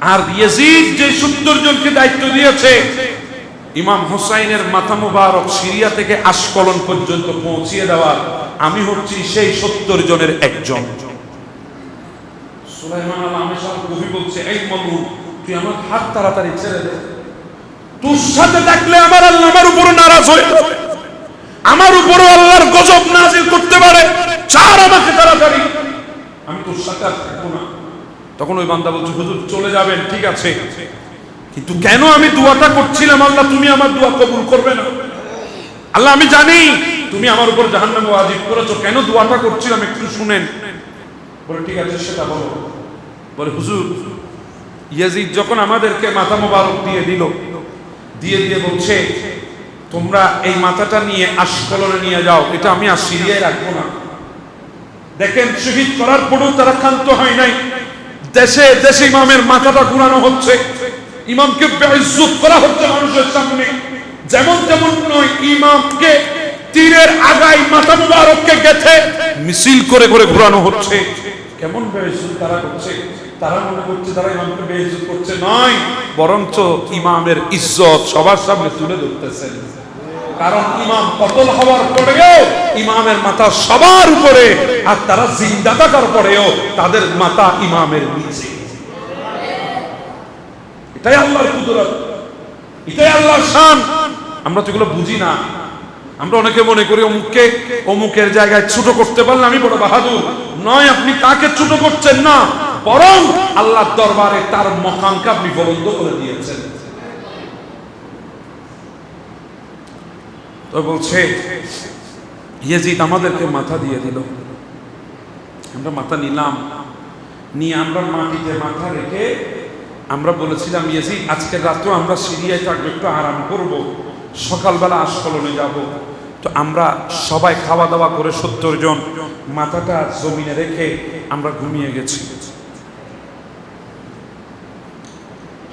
আর Yazid যে সত্তর জনকে দায়িত্ব দিয়েছে, ইমাম হোসাইনের মাথা মুবারক সিরিয়া থেকে আশকলন পর্যন্ত পৌঁছিয়ে দেওয়ার, আমি হচ্ছি সেই সত্তর জনের একজন। সুলাইমান আল আমেশাল কবি বলছে, এই মনু তুই আমার হাত তাড়াতাড়ি ছেড়ে দে। তোর সাথে থাকলে আমার আল্লাহ আমার উপর নারাজ হয়ে যাবে। আমার উপরও আল্লাহর গজব নাজিল করতে পারে। চার আমাকে তাড়াতাড়ি। আমি তোর সাথে থাকব না। তখন ওই বান্দা বলছে, হুজুর, চলে যাবেন, ঠিক আছে। কিন্তু কেন আমি দোয়াটা করছিলাম? আল্লাহ, তুমি আমার দোয়া কবুল করবে না। আল্লাহ, আমি জানি তুমি আমার উপর জাহান্নাম ওয়াজিব করেছ। কেন দোয়াটা করছিলাম? একটু শুনেন। বলে, ঠিক আছে, সেটা বলো। বলে, হুজুর, ইয়াজিদ যখন আমাদেরকে মাথা মোবারক দিয়ে দিল, দিয়ে দিয়ে বলছে, তোমরা এই মাথাটা নিয়ে আশকলনে নিয়ে যাও। এটা আমি আর সিরিয়ায় রাখব না। দেখেন, শহীদ করার পরেও তারা ক্ষান্ত হয় নাই। দেশে দেশে ইমামের মাথাটা ঘুরানো হচ্ছে। ইমামকে বেইজ্জত করা হচ্ছে মানুষের সামনে। যেমন তেমন নয়, ইমামকে তীরের আগায় মাথা মুবারককে গেথে মিছিল করে করে ঘোরানো হচ্ছে। কেমন বেইজ্জত তারা করছে তারা মনে করছে তারা ইমামকে বেইজ্জত করছে। নয় বরঞ্চ ইমামের ইজ্জত সবার সামনে তুলে ধরতেছেন। কারণ ইমাম কতল হওয়ার পরেও ইমামের মাথা সবার উপরে, আর তারা জিন্দা থাকার পরেও তাদের মাথা ইমামের নিচে। এটাই আল্লাহর কুদরত। এটাই আল্লাহর শান। আমরা তো এগুলো বুঝি না। আমরা অনেকে মনে করি অমুককে অমুকের জায়গায় ছোট করতে পারলে আমি বড় বাহাদুর। নয়, আপনি তাকে ছোট করছেন না, বরং আল্লাহর দরবারে তার মহাঙ্কা আপনি বলন্দ করে দিয়েছেন। তো বলছে, ইয়েজিদ আমাদেরকে মাথা দিয়ে দিল। আমরা মাথা নিলাম। নিয়ে আমরা মাটিতে মাথা রেখে আমরা বলেছিলাম, ইয়েজিদ, আজকে রাত্রেও আমরা সিরিয়ায় থাকব, একটু আরাম করব। সকালবেলা আশকলনে যাব। তো আমরা সবাই খাওয়া দাওয়া করে সত্তর জন মাথাটা জমিনে রেখে আমরা ঘুমিয়ে গেছি।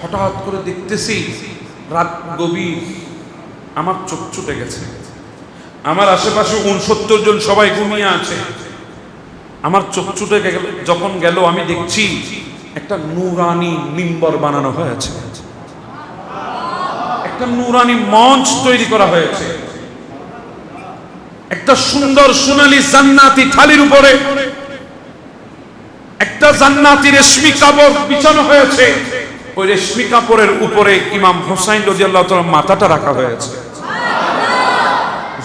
হঠাৎ করে দেখতেছি রাত গভীর। আমার চোখ ছুটে গেছে। আমার আশেপাশে উনসত্তর জন সবাই ঘুমিয়ে আছে। আমার চোখ ছুটে গেল, যখন গেল, আমি দেখছি একটা নুরানি মিম্বর বানানো হয়েছে। একটা নুরানি মঞ্চ তৈরি করা হয়েছে। একটা সুন্দর সোনালি জান্নাতি থালির উপরে একটা জান্নাতি রেশমি কাপড় বিছানো হয়েছে। ওই রেশমি কাপড়ের উপরে ইমাম হোসাইন রাদিয়াল্লাহু তাআলার মাথাটা রাখা হয়েছে।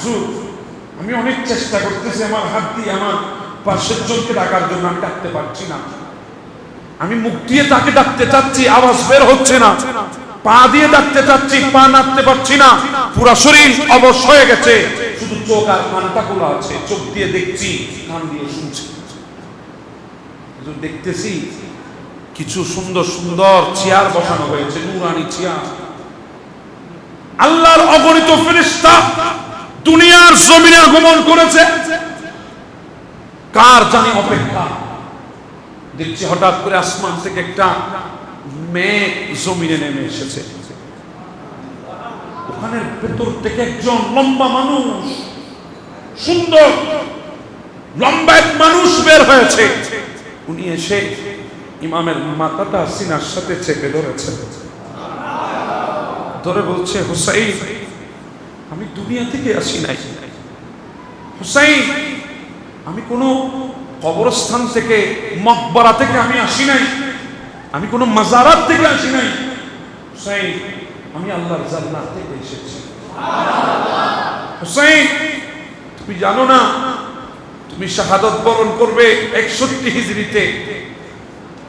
হুজুর, আমি অনেক চেষ্টা করতেছি আমার হাত দিয়ে আমার পাশের জনকে ডাকার জন্য, আমি ডাকতে পারছি না। আমি মুখ দিয়ে তাকে ডাকতে চাচ্ছি, আওয়াজ বের হচ্ছে না। পা দিয়ে ডাকতে চাচ্ছি, পা নাড়তে পারছি না। পুরা শরীর অবশ হয়ে গেছে। শুধু চোখ আর কানটা খোলা আছে, চোখ দিয়ে দেখছি, কান দিয়ে শুনছি। দেখতেছি কিছু সুন্দর সুন্দর চেয়ার বসানো হয়েছে, নুরানি চেয়ার। আল্লাহর অগণিত ফেরেশতা দুনিয়ার জমিনে আগমন করেছে। কার জানি অপেক্ষা? দেখছি হঠাৎ করে আসমান থেকে একটা মেঘ জমিনে নেমে এসেছে। ওখানের ভেতর থেকে একজন লম্বা মানুষ, সুন্দর, লম্বা এক মানুষ বের হয়েছে। উনি এসে ইমামের মাথাটা সিনার সাথে চেপে ধরেছে। ধরে বলছে, হুসাইন আমি দুনিয়া থেকে আসি নাই। হুসাইন, আমি কোনো কবরস্থান থেকে, মকবরা থেকে আমি আসি নাই। আমি কোনো মাজারাত থেকে আসি নাই। হুসাইন, আমি আল্লাহর জান্নাত থেকে এসেছি। হুসাইন, তুমি জানো না, তুমি শাহাদত বরণ করবে একষট্টি হিজড়িতে।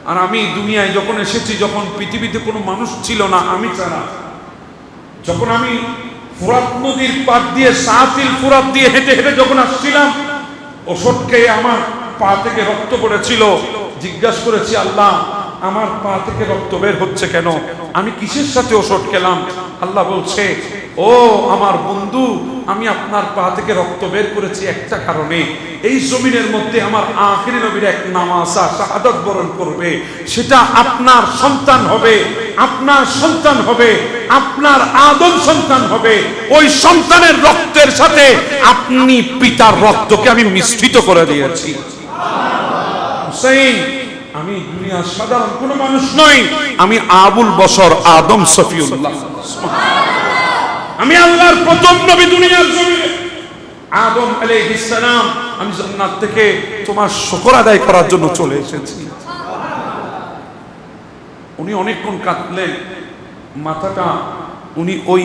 আর আমি দুনিয়ায় যখন এসেছি, যখন পৃথিবীতে কোনো মানুষ ছিল না, আমি ছাড়া। যখন আমি ফুরাত নদীর পাট দিয়ে সাহাতিল ফুরাত দিয়ে হেঁটে হেঁটে যখন আসছিলাম ওষুধ খেয়ে আমার পা থেকে রক্ত পড়েছিল। জিজ্ঞাসা করেছি, আল্লাহ, আমার পা থেকে রক্ত বের হচ্ছে কেন? আমি কিসের সাথে ওষুধ খেলাম? আল্লাহ বলছে, ও আমার বন্ধু, আমি আপনার পা থেকে রক্ত বের করেছি একটা কারণে। এই জমিনের মধ্যে আমার আখিরি নবীর এক নামাজা শাহাদত বরণ করবে। সেটা আপনার সন্তান হবে। আপনার সন্তান হবে, আপনার আদম সন্তান হবে, ওই সন্তানের রক্তের সাথে আপনি পিতার রক্তকে আমি মিশ্রিত করে দিয়েছি। আমি দুনিয়ার সাধারণ কোনো মানুষ নই, আমি আবুল বসর আদম সফিউল্লাহ আমি আল্লাহর প্রথম নবী দুনিয়ার জমিনে। আদম আলাইহিস সালাম, আমি জান্নাত থেকে তোমার শুকর আদায় করার জন্য চলে এসেছি। উনি অনেকক্ষণ কাঁদলেন। মাথাটা উনি ওই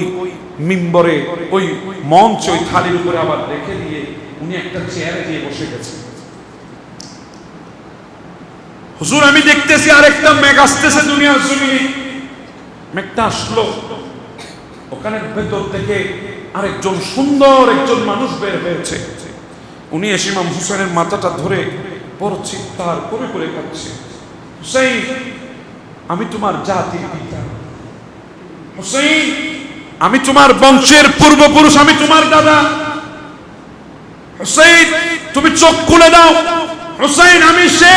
মিম্বরে, ওই মঞ্চ, ওই থালির উপরে আবার রেখে দিয়ে উনি একটা চেয়ারে গিয়ে বসে গেছেন। হুজুর, আমি দেখতেছি আরেকটা মেঘ আসতেছে দুনিয়ার জমিনে। মেঘটা আসলো। ওখানে ভেতর থেকে আরেকজন সুন্দর একজন মানুষ বের হয়েছে। উনি এসে ইমাম হুসেনের মাথাটা ধরে বড় চিৎকার করে করে কাঁদছে। হুসাইন আমি তোমার জাতির পিতা হুসাইন আমি তোমার বংশের পূর্বপুরুষ আমি তোমার দাদা। হুসাইন তুমি চোখ খুলে দাও। হুসাইন আমি সে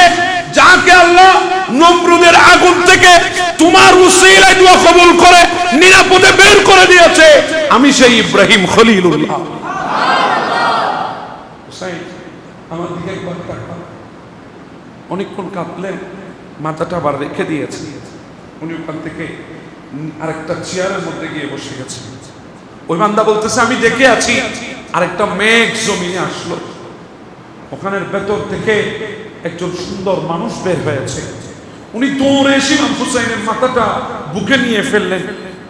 যাকে আল্লাহ নমরুদের আগুন থেকে তোমার উসিলায় দোয়া কবুল করে নিরাপদে বের করে দিয়েছে। আমি সেই ইব্রাহিম খলিলুল্লাহ। হুসাইন আমার দিকে একবার তাকান অনেকক্ষণ কাঁদলেন মাথাটা আবার রেখে দিয়েছে। উনি ওখান থেকে আরেকটা চেয়ারের মধ্যে গিয়ে বসে গেছে ওই বান্দা বলতেছে, আমি দেখে আছি, আরেকটা মেঘ জমিনে আসলো। ওখানের ভেতর থেকে একজন সুন্দর মানুষ বের হয়েছে। উনি দৌড়ে এসে ইমাম হুসাইনের মাথাটা বুকে নিয়ে ফেললেন।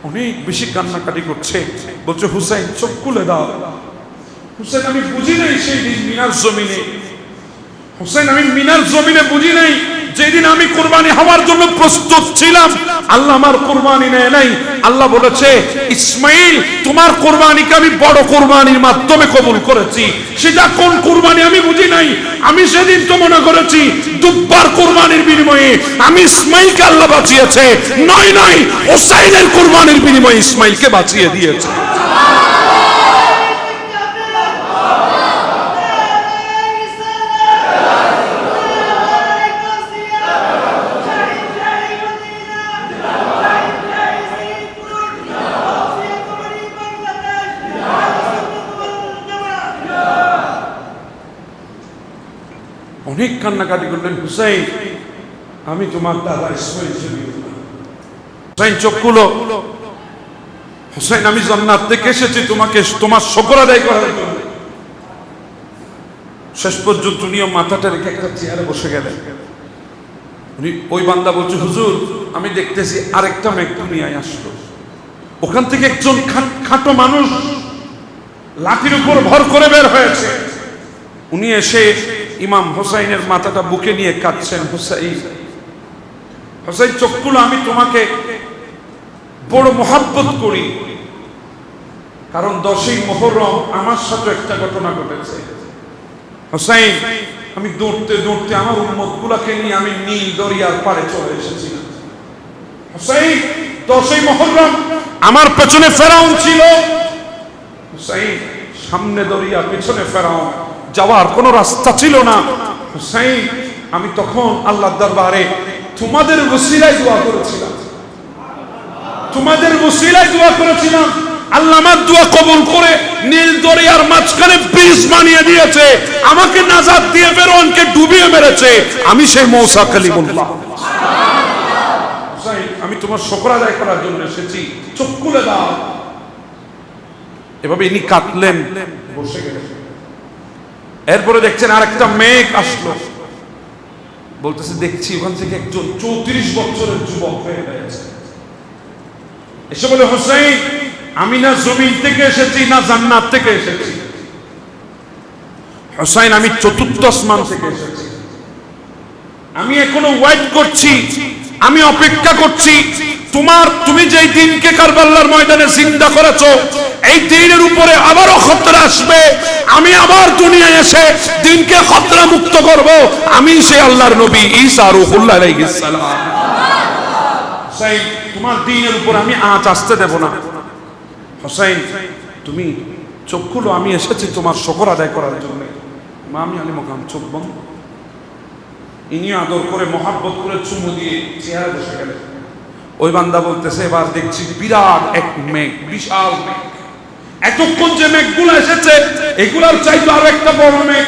অনেক বেশি কান্নাকাটি করছে। বলছে, হুসাইন, চোখ খুলে দাও। হুসেন আমি বুঝি নাই সেই দিন মিনার জমিনে। হুসাইন, আমি মিনার জমিনে বুঝি নাই। যেদিন আমি কোরবানি হওয়ার জন্য প্রস্তুত ছিলাম, আল্লাহ আমার কোরবানি নেয় নাই। আল্লাহ বলেছে, ইসমাইল, তোমার কোরবানিকে আমি বড় কোরবানির মাধ্যমে কবুল করেছি। সেটা কোন কোরবানি আমি বুঝি নাই। আমি সেদিন তো মনে করেছি, দুব্বার কোরবানির বিনিময়ে আমি ইসমাইলকে আল্লাহ বাঁচিয়েছে। নয় নয় হোসাইনের কোরবানির বিনিময়ে ইসমাইলকে বাঁচিয়ে দিয়েছে। অনেক কান্নাকাটি করলেন, হুসাইন, আমি তোমার দাদা ইসমাইল হুসাইন চোখ খুলো। হুসাইন, আমি জান্নাত থেকে এসেছি, তোমাকে, তোমার শকর আদায় করার জন্য। শেষ পর্যন্ত উনিও মাথাটা রেখে একটা চেয়ারে বসে গেলেন। উনি, ওই বান্দা বলছে, হুজুর, আমি দেখতেছি আরেকটা মেঘ দুনিয়ায় আসলো। ওখান থেকে একজন খাটো মানুষ লাঠির উপর ভর করে বের হয়েছে। উনি এসে ইমাম হোসাইনের মাথাটা বুকে নিয়ে কাঁদছেন, হোসাইন হোসাইন চক্ষুলো, আমি তোমাকে বড় মহাব্বত করি। কারণ দশই মোহরম আমার সাথে একটা ঘটনা ঘটেছে। হোসাইন, আমি দৌড়তে দৌড়তে আমার উন্মত গুলাকে নিয়ে আমি নীল দরিয়ার পাড়ে চলে এসেছি। হোসাইন, দশই মোহরম আমার পেছনে ফেরাউন ছিল। হুসাইন, সামনে দরিয়া, পেছনে ফেরাও যাওয়ার কোনো রাস্তা ছিল না। হুসাইন, আমি তখন আল্লাহ দরবারে তোমাদের ওসিলায় দোয়া করেছিলাম। তোমাদের ওসিলায় দোয়া করেছিলাম। আল্লাহ আমার দোয়া কবুল করে নীল দরিয়ার মাঝখানে ব্রিজ বানিয়ে দিয়েছে। আমাকে নাজাদ দিয়ে ফেরোয়ানকে ডুবিয়ে মেরেছে। আমি সেই মৌসা কালিমুল্লাহ। আমি তোমার শকর আদায় করার জন্য এসেছি। চোখ খুলে দাও। এভাবে ইনি কাঁদলেন। বসে গেলেন। এরপরে দেখছেন আরেকটা মেঘ আসলো। বলতেছে, দেখছি ওখান থেকে একজন চৌত্রিশ বছরের যুবক হয়ে গেছে। এসে বলে হোসেন আমি না জমিন থেকে এসেছি, না জান্নাত থেকে এসেছি। হোসাইন, আমি চতুর্থ আসমান থেকে এসেছি। আমি এখনও ওয়েট করছি, আমি অপেক্ষা করছি তোমার, তুমি যেই দিনকে কারবাল্লার ময়দানে জিন্দা করেছ, এই দিনের উপরে আবারও খতরা আসবে। আমি আবার দুনিয়ায় এসে দিনকে খতরা মুক্ত করব। আমি সেই আল্লাহর নবী ঈসা রুহুল্লাহ আলাইহিস সালাম। হুসাইন, তোমার দিনের উপর আমি আঁচ আসতে দেব না। হোসাইন, তুমি চোখ খুলো, আমি এসেছি তোমার শকর আদায় করার জন্য। মা, আমি আলী মোকাম, চোখ বন্ধ। ইনিও আদর করে, মহাব্বত করে চুমু দিয়ে চেয়ারে বসে গেলেন। ওই বান্দা বলতেছে, এবার দেখছি বিরাট এক মেঘ, বিশাল মেঘ। এতক্ষণ যে মেঘগুলো এসেছে, এগুলার চাইতে আরও একটা বড় মেঘ।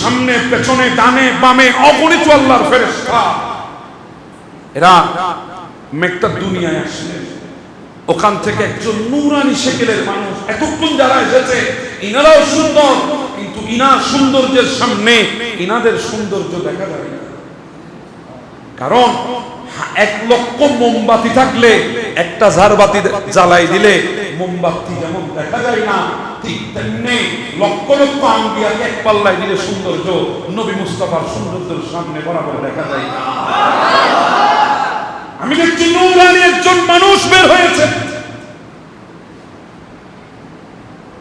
সামনে, পেছনে, ডানে, বামে, অগণিত আল্লাহর ফেরেশতা। এরা মেঘটা দুনিয়ায় আসলেন ওখান থেকে একজন নুরানি শেকেলের মানুষ, এতক্ষণ যারা এসেছে, ইনারাও সুন্দর, কিন্তু ইনার সৌন্দর্যের সামনে, ইনাদের সৌন্দর্য দেখা যায় কারণ এক লক্ষ মোমবাতি থাকলে একটা ঝাড়বাতি জ্বালাই দিলে মোমবাতি যেমন দেখা যায় না সামনে বরাবর দেখা যায় আমি দেখছি একজন মানুষ বের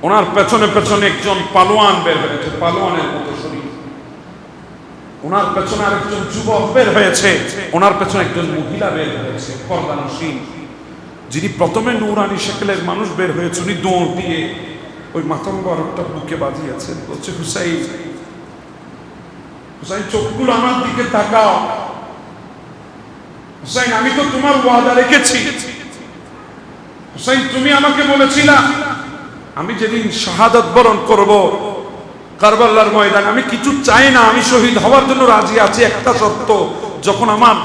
ওনার পেছনে পেছনে একজন পালোয়ান বের হয়েছে, পালোয়ানের মতো শরীর। ওনার পেছনে আরেকজন যুবক বের হয়েছে। ওনার পেছনে একজন মহিলা বের হয়েছে পর্দানসীন যিনি প্রথমে নৌরানি শেকেলের মানুষ বের হয়েছে, উনি দৌড় দিয়ে ওই মাথা মুবারকটা বুকে বাজিয়েছেন, বলছে, হুসাইন হুসাইন, চোখগুলো আমার দিকে তাকাও। হুসাইন, আমি তো তোমার ওয়াদা রেখেছি। হুসাইন, তুমি আমাকে বলেছিলা, আমি যেদিন শাহাদত বরণ করব কারবাল্লার ময়দান। আমি কিছু চাই না, আমি শহীদ হওয়ার জন্য রাজি আছি, একটা শর্ত, যখন আমার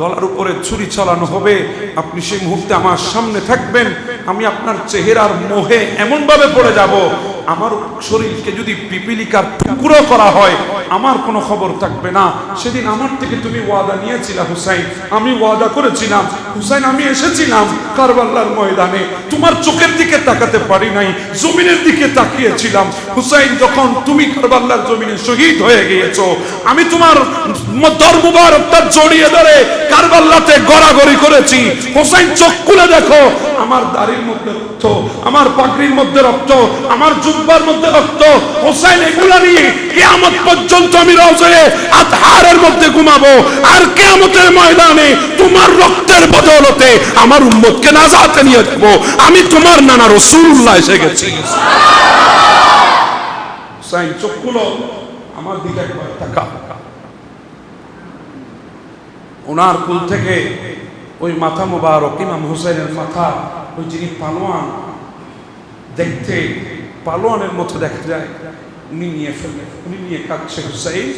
গলার উপরে ছুরি চালানো হবে, আপনি সেই মুহূর্তে আমার সামনে থাকবেন, আমি আপনার চেহারার মোহে এমনভাবে পড়ে যাব আমার শরীরকে যদি পিপিলিকার টুকরো করা হয়, আমার কোনো খবর থাকবে না। সেদিন আমার থেকে তুমি ওয়াদা নিয়েছিলা হুসাইন। আমি ওয়াদা করেছিলাম। হুসাইন, আমি এসেছিলাম কারবাল্লার ময়দানে। তোমার চোখের দিকে তাকাতে পারি নাই, জমিনের দিকে তাকিয়েছিলাম। হুসাইন, যখন তুমি কারবাল্লার জমিনে শহীদ হয়ে গিয়েছো, আমি তোমার দর মুবারকটা জড়িয়ে ধরে কারবাল্লাতে গড়াগড়ি করেছি। হুসাইন, চোখ খুলে দেখো। আমার দাড়ির মধ্যে রক্ত, আমার পাগড়ির মধ্যে রক্ত, আমার জুব্বার মধ্যে রক্ত, হোসাইন এগুলা নিয়ে কিয়ামত পর্যন্ত আমি রওজে আতহারের মধ্যে ঘুমাবো। আর কিয়ামতের ময়দানে তোমার রক্তের বদৌলতে আমার উম্মতকে নাজাতে নিয়ে যাব। আমি তোমার নানা রাসূলুল্লাহ এসে গেছি। আমার দিকে একবার তাকা ওনার কুল থেকে ওই মাথা মোবারক, ইমাম হুসাইনের মাথা, ওই যিনি পালোয়ান, দেখতে পালোয়ানের মতো দেখা যায়। উনি নিয়ে ফেললেন উনি নিয়ে কাঁদছে হুসাইন।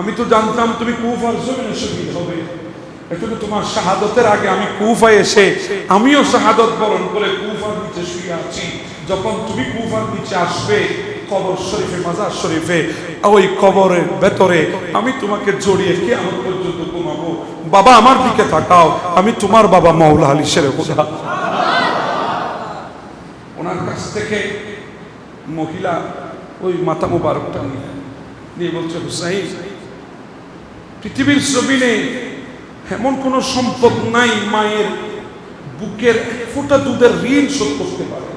আমি তো জানতাম তুমি কুফার জমিনে শহীদ হবে। এজন্য তোমার শাহাদতের আগে আমি কুফায় এসে আমিও শাহাদত বরণ করে কুফার নিচে শুয়ে আছি। যখন তুমি কুফার নিচে আসবে, কবর শরীফে, মাজার শরীফে, ওই কবরের ভেতরে আমি তোমাকে জড়িয়ে কে আমার পর্যন্ত ঘুমাবো। বাবা, আমার দিকে তাকাও। আমি তোমার বাবা মাওলা আলী শেরে কাছ থেকে মহিলা ওই মাথা মুবারকটা নিয়ে নিয়ে বলছে, হুসাইন, পৃথিবীর জমিনে এমন কোন সম্পদ নাই, মায়ের বুকের ফোঁটা দুধের ঋণ শোধ করতে পারে।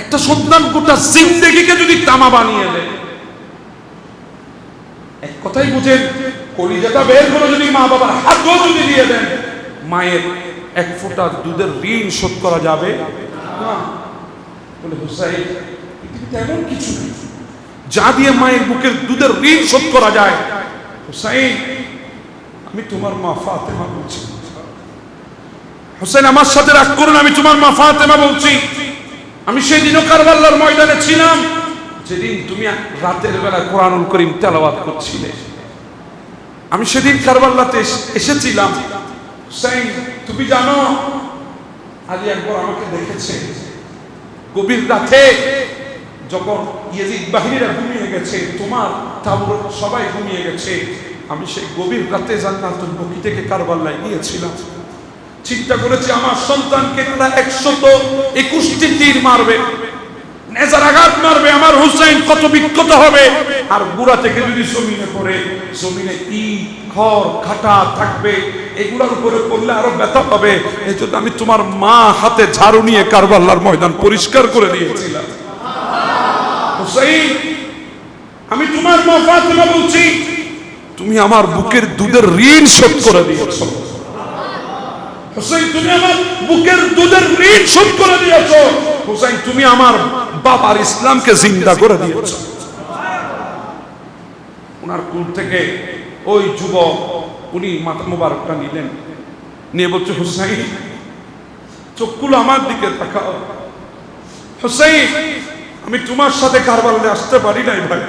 একটা সন্তান গোটা জিন্দেগিকে যদি তামা বানিয়ে দেয়। এক কথাই বুঝেন, কলিজাটা বের করে যদি মা বাবার হাতও যদি দিয়ে দেন, মায়ের এক ফোঁটা দুধের ঋণ শোধ করা যাবে। না। বলে, হুসাইন, পৃথিবীতে এমন কিছু নেই যা দিয়ে মায়ের বুকের দুধের ঋণ শোধ করা যায়। হুসাইন, আমি তোমার মা ফাতেমা বলছি। আমার সাথে রাগ করুন আমি তোমার মা ফাতেমা বলছি। আমি সেদিনও কারবাল্লার ময়দানে ছিলাম, যেদিন তুমি রাতের বেলা কোরআনুল করিম তেলাওয়াত করছিলে। আমি সেদিন কারবাল্লাতে এসেছিলাম। হুসাইন, তুমি জানো আলী একবার আমাকে দেখেছে। গভীর রাতে যখন ইয়েজিদ বাহিনীরা ঘুমিয়ে গেছে তোমার তাবুর সবাই ঘুমিয়ে গেছে। আমি সেই গভীর রাতে জান্নাতুল বকি থেকে কারবাল্লায় গিয়েছিলাম। চিন্তা করেছি আমার সন্তানকে তারা একশত একুশটি তীর মারবে। নেজার আঘাত মারবে, আমার হুসাইন কত বিক্ষত হবে। আর গুড়া থেকে যদি জমিনে পড়ে, জমিনে ইট, খড় খাটা থাকবে, এগুলোর উপরে পড়লে আরও ব্যথা পাবে। এই জন্য আমি তোমার মা হাতে ঝাড়ু নিয়ে কারবাল্লার ময়দান পরিষ্কার করে দিয়েছিলাম হুসাইন, আমি তোমার মা ফাতেমা বলছি, তুমি আমার বুকের দুধের ঋণ শোধ করে দিয়েছ। হুসাইন, তুমি আমার বুকের দুধের ঋণ শোধ করে দিয়েছ। হুসাইন, তুমি আমার বাবার ইসলামকে জিন্দা করে দিয়েছ। ওনার কুল থেকে ওই যুবক, উনি মাথা মোবারকটা নিলেন। নিয়ে বলছে, হুসাইন, চোখগুলো আমার দিকে তাকাও। হুসাইন, আমি তোমার সাথে কারবালে আসতে পারি নাই ভাই।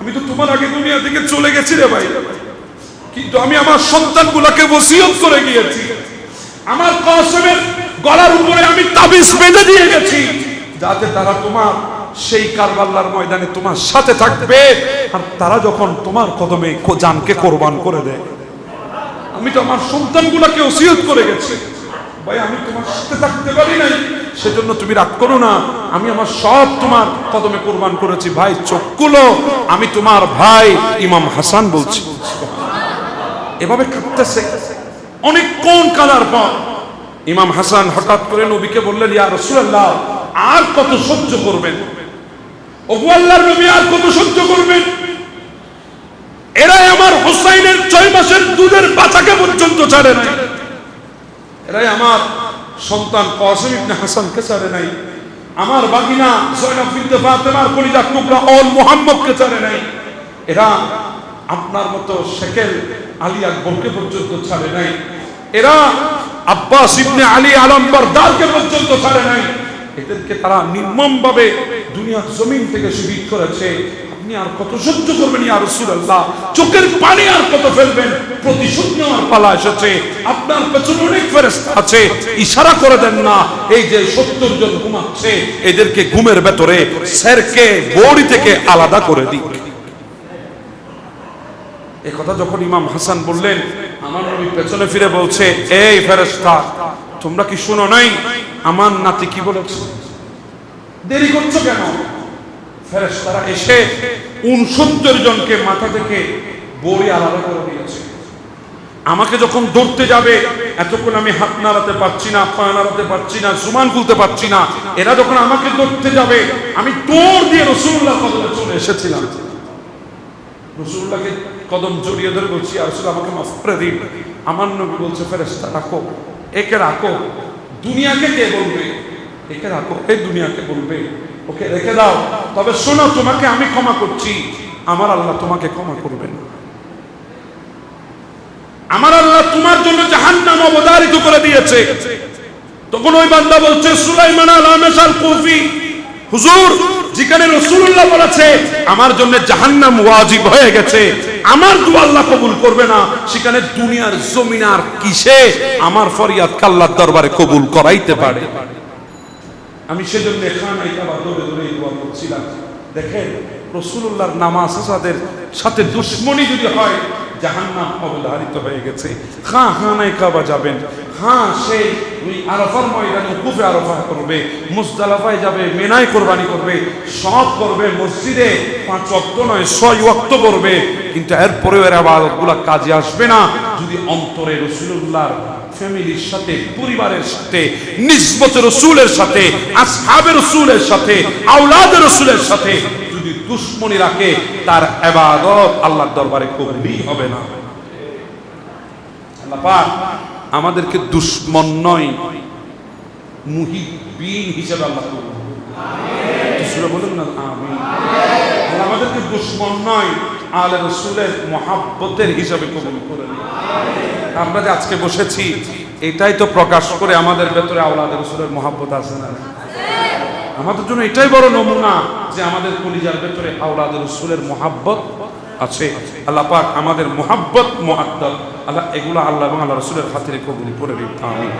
আমি তো তোমার আগে দুনিয়া থেকে চলে গেছি রে ভাই। কিন্তু আমি আমার সন্তানগুলোকে বসিয়ত করে গিয়েছি। আমার কসমের গলার উপরে আমি তাবিজ বেঁধে দিয়ে গেছি। যাতে তারা তোমার সেই কারবাল্লার ময়দানে তোমার সাথে থাকবে। আর তারা যখন তোমার কদমে জানকে কোরবান করে দেয়। আমি তো আমার সন্তানগুলোকে ওসিয়ত করে গেছি। ভাই, আমি তোমার সাথে থাকতে পারি নাই। সেজন্য তুমি রাগ করো না। আমি আমার সব তোমার কদমে কোরবান করেছি। ভাই, চোখগুলো আমি তোমার ভাই ইমাম হাসান বলছি। এভাবে কাঁদতেছে। কোন কালার পর ইমাম হাসান হঠাৎ করে নবীকে বললেন, ইয়া রাসূলুল্লাহ আর কত সহ্য করবেন? আল্লাহর নবী আর কত সহ্য করবেন? এরাই আমার হোসাইনের ছয় মাসের দুধের বাচ্চাকে পর্যন্ত ছাড়ে নাই। এরাই আমার সন্তান কাসিম ইবনে হাসানকে ছাড়ে নাই। আমার বাগিনা জয়নব বিনতে ফাতেমার কলিজার টুকরা অল মুহাম্মদকে ছাড়ে নাই। এরা আপনার মতো শেকেল আলী আকবরকে পর্যন্ত ছাড়ে নাই। এরা আব্বাস ইবনে আলী আলম্বর দারকে পর্যন্ত ছাড়ে নাই। এদেরকে তারা নির্মমভাবে দুনিয়ার জমিন থেকে শহীদ করেছে। আপনি আর কত সহ্য করবেন ইয়া চোখের পানি আর কত ফেলবেন? পালা এসেছে। আপনার পেছনে অনেক আছে। ইশারা করে দেন না। এই যে 70 জন ঘুমাচ্ছে, এদেরকে ঘুমের ভেতরে স্যারকে থেকে আলাদা করে কথা যখন ইমাম হাসান বললেন, আমার নবী পেছনে ফিরে বলছে, এই ফেরেশতা, তোমরা কি শুনো নাই? আমার নাতি কি বলেছে? দেরি করছ কেন? ফেরেশতারা এসে উনসত্তর জনকে মাথা থেকে বড়ি আলাদা করে দিয়েছে। আমাকে যখন ধরতে যাবে, এতক্ষণ আমি হাত নাড়াতে পারছি না, পা নাড়াতে পারছি না জুমান খুলতে পারছি না। এরা যখন আমাকে ধরতে যাবে, আমি তোর দিয়ে রসুল্লাহ কদমে চলে এসেছিলাম। রসুল্লাহকে কদম জড়িয়ে ধরে বলছি আর আমাকে মাফ করে দিন। আমার নবী বলছে ফেরেস্তা রাখো, একে রাখো। দুনিয়াকে কে বলবে? একে রাখো এই দুনিয়াকে বলবে। ওকে, রেখে দাও। তবে শোনো, তোমাকে আমি ক্ষমা করছি। আমার আল্লাহ তোমাকে ক্ষমা করবে না আমার আল্লাহ তোমার জন্য জাহান্নাম অবধারিত করে দিয়েছে। তখন ওই বান্দা বলছে, সুলাইমান আল কুফি। হুজুর, যেখানে রসুল্লাহ বলেছে, আমার জন্য জাহান্নাম ওয়াজিব হয়ে গেছে। আমার দোয়া আল্লাহ কবুল করবে না, সেখানে দুনিয়ার জমিন আর কিসে আমার ফরিয়াদ কাল্লার দরবারে কবুল করাইতে পারে। আমি সেজন্য দেখেন রসুল্লাহর নামাজ তাদের সাথে দুশ্মনী যদি হয়, জাহান্নাম অবধারিত হয়ে গেছে। হ্যাঁ হ্যাঁ নাই কাবা যাবেন। হ্যাঁ সেই ওই আরফার ময়দানে, কুফে আরফা করবে, মুজদালাফায় যাবে, মেনায় কোরবানি করবে, সব করবে, মসজিদে পাঁচ ওয়াক্ত নয়, ছয় ওয়াক্ত করবে। কিন্তু এরপরেও এর আবাদতগুলো কাজে আসবে না। যদি অন্তরে রসুল্লাহর ফ্যামিলির সাথে, পরিবারের সাথে, নিসবত রসুলের সাথে আসহাবের রসুলের সাথে রসুলের সাথে যদি দুশ্মনী রাখে, তার এবাদত আল্লাহর দরবারে হবে না। আমাদেরকে দুশ্মন নয় মুহিবিন হিসেবে আল্লাহ। বলুন না আমাদেরকে দুশ্মন নয় আলে রসুলের মহাব্বতের হিসাবে কবুল করে। আমরা যে আজকে বসেছি, এটাই তো প্রকাশ করে আমাদের ভেতরে আওলাদ রসুলের মহাব্বত আছে না? আমাদের জন্য এটাই বড় নমুনা যে আমাদের কলিজার ভেতরে আওলাদ রসুলের মহাব্বত আছে। আল্লাহ পাক আমাদের মহাব্বত মহাদ্দত আল্লাহ, এগুলো আল্লাহ এবং আল্লাহ রসুলের খাতিরে কবুল করে দিন আমিন।